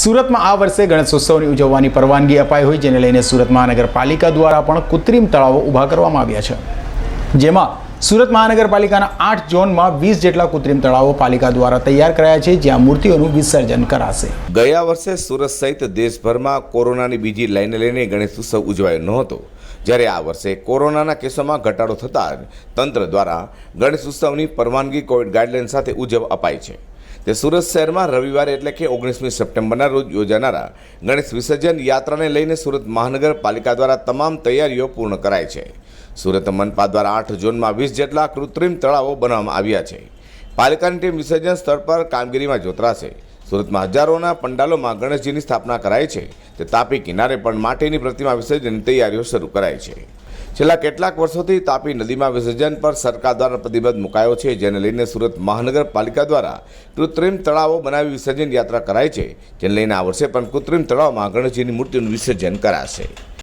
સુરતમાં આ વર્ષે ગણેશોત્સવની ઉજવવાની પરવાનગી અપાઈ હોય જેને લઈને સુરત મહાનગરપાલિકા દ્વારા પણ કૃત્રિમ તળાવો ઊભા કરવામાં આવ્યા છે. જેમાં સુરત મહાનગરપાલિકાના આઠ ઝોનમાં વીસ જેટલા કૃત્રિમ તળાવો પાલિકા દ્વારા તૈયાર કરાયા છે, જ્યાં મૂર્તિઓનું વિસર્જન કરાશે. ગયા વર્ષે સુરત સહિત દેશભરમાં કોરોનાની બીજી લાઈને લઈને ગણેશ ઉત્સવ ઉજવાયો નહોતો. જ્યારે આ વર્ષે કોરોનાના કેસોમાં ઘટાડો થતાં તંત્ર દ્વારા ગણેશ ઉત્સવની પરવાનગી કોવિડ ગાઈડલાઇન સાથે ઉજવ અપાઈ છે. તે સુરત શહેરમાં રવિવારે એટલે કે ઓગણીસમી સપ્ટેમ્બરના રોજ યોજાનારા ગણેશ વિસર્જન યાત્રાને લઈને સુરત મહાનગરપાલિકા દ્વારા તમામ તૈયારીઓ પૂર્ણ કરાઈ છે. સુરત મનપા દ્વારા આઠ ઝોનમાં વીસ જેટલા કૃત્રિમ તળાવો બનાવવામાં આવ્યા છે. પાલિકાની ટીમ વિસર્જન સ્થળ પર કામગીરીમાં જોતરાશે. સુરતમાં હજારોના પંડાલોમાં ગણેશજીની સ્થાપના કરાઈ છે. તે તાપી કિનારે પણ માટીની પ્રતિમા વિસર્જનની તૈયારીઓ શરૂ કરાઈ છે. છેલ્લા કેટલાક વર્ષોથી તાપી નદીમાં વિસર્જન પર સરકાર દ્વારા પ્રતિબંધ મુકાયો છે, જેને લઈને સુરત મહાનગરપાલિકા દ્વારા કૃત્રિમ તળાવો બનાવી વિસર્જન યાત્રા કરાય છે, જેને લઈને આ વર્ષે પણ કૃત્રિમ તળાવમાં ગણેશજીની મૂર્તિનું વિસર્જન કરાશે.